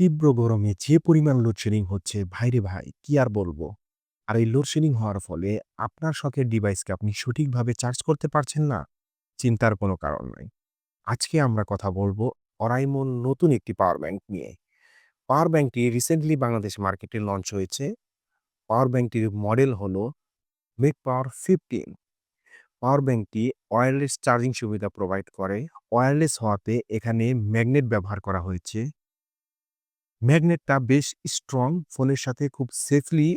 তীব্র গরমে যে পরিমাণ লোডশেডিং হচ্ছে, ভাইরে ভাই, কি আর বলব? আর এই লোডশেডিং হওয়ার ফলে আপনার শখের ডিভাইসকে আপনি সঠিকভাবে চার্জ করতে পারছেন না? চিন্তার কোনো কারণ নাই। আজকে আমরা কথা বলব অরাইমন নতুন একটি পাওয়ার ব্যাংক নিয়ে। পাওয়ার ব্যাংকটি রিসেন্টলি বাংলাদেশ মার্কেটে লঞ্চ হয়েছে। পাওয়ার ব্যাংকটির মডেল হলো মেক পাওয়ার ফিফটিন পাওয়ার ব্যাংকটি ওয়্যারলেস চার্জিং সুবিধা প্রোভাইড করে। ওয়্যারলেস হওয়াতে এখানে ম্যাগনেট ব্যবহার করা হয়েছে। ম্যাগনেটটা বেশ স্ট্রং, ফোনের সাথে খুব সেফলি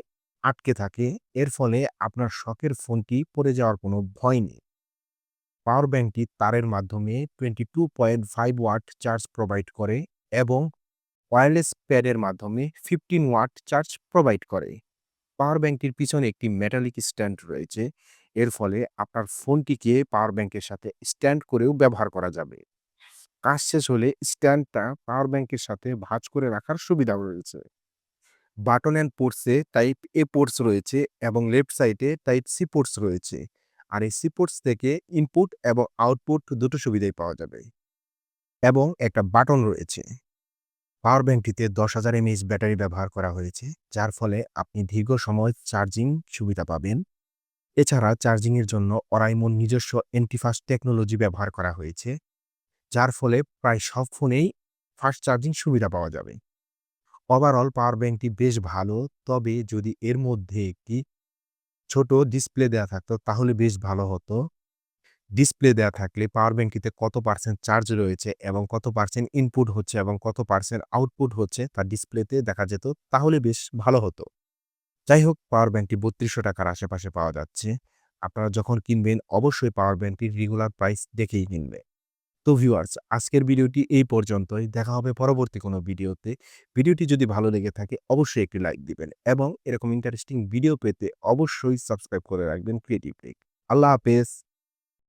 আটকে থাকে। এর ফলে আপনার শখের ফোনটি পড়ে যাওয়ার কোনো ভয় নেই। পাওয়ার ব্যাংকটি তারের মাধ্যমে twenty two point five watt charge provide করে এবং ওয়্যারলেস প্যাডের মাধ্যমে ফিফটিন ওয়াট চার্জ প্রোভাইড করে। পাওয়ার ব্যাঙ্কটির পিছনে একটি মেটালিক স্ট্যান্ড রয়েছে। এর ফলে আপনার ফোনটিকে পাওয়ার ব্যাঙ্কের সাথে স্ট্যান্ড করেও ব্যবহার করা যাবে। কাজ শেষ হলে স্ট্যান্ডটা পাওয়ার ব্যাংকের সাথে ভাঁজ করে রাখার সুবিধা রয়েছে। বাটন অ্যান্ড পোর্টসে টাইপ এ পোর্টস রয়েছে এবং লেফট সাইডে টাইপ সি পোর্টস রয়েছে। আর এই সি পোর্টস থেকে ইনপুট এবং আউটপুট দুটো সুবিধাই পাওয়া যাবে। এবং একটা বাটন রয়েছে। পাওয়ার ব্যাংকটিতে দশ হাজার এমএইচ ব্যাটারি ব্যবহার করা হয়েছে, যার ফলে আপনি দীর্ঘ সময় চার্জিং সুবিধা পাবেন। এছাড়া চার্জিংয়ের জন্য অরাইমন নিজস্ব এন্টিফাস্ট টেকনোলজি ব্যবহার করা হয়েছে। যার ফলে প্রায় সব ফোনেই ফাস্ট চার্জিং সুবিধা পাওয়া যাবে। ওভারঅল পাওয়ার ব্যাঙ্কটি বেশ ভালো, তবে যদি এর মধ্যে একটি ছোট ডিসপ্লে দেওয়া থাকতো তাহলে বেশ ভালো হতো। ডিসপ্লে দেওয়া থাকলে পাওয়ার ব্যাঙ্কটিতে কত পার্সেন্ট চার্জ রয়েছে এবং কত পার্সেন্ট ইনপুট হচ্ছে এবং কত পার্সেন্ট আউটপুট হচ্ছে তা ডিসপ্লেতে দেখা যেত তাহলে বেশ ভালো হতো। যাই হোক পাওয়ার ব্যাঙ্কটি বত্রিশশো টাকার আশেপাশে পাওয়া যাচ্ছে। আপনারা যখন কিনবেন অবশ্যই পাওয়ার ব্যাংকটির রেগুলার প্রাইস দেখেই কিনবে তো ভিউয়ার্স আজকের ভিডিওটি এই পর্যন্তই। দেখা হবে পরবর্তী কোনো ভিডিওতে। ভিডিওটি যদি ভালো লেগে থাকে, অবশ্যই একটি লাইক দিবেন এবং এরকম ইন্টারেস্টিং ভিডিও পেতে অবশ্যই সাবস্ক্রাইব করে রাখবেন ক্রিয়েটিভ টেক আল্লাহ হাফেজ।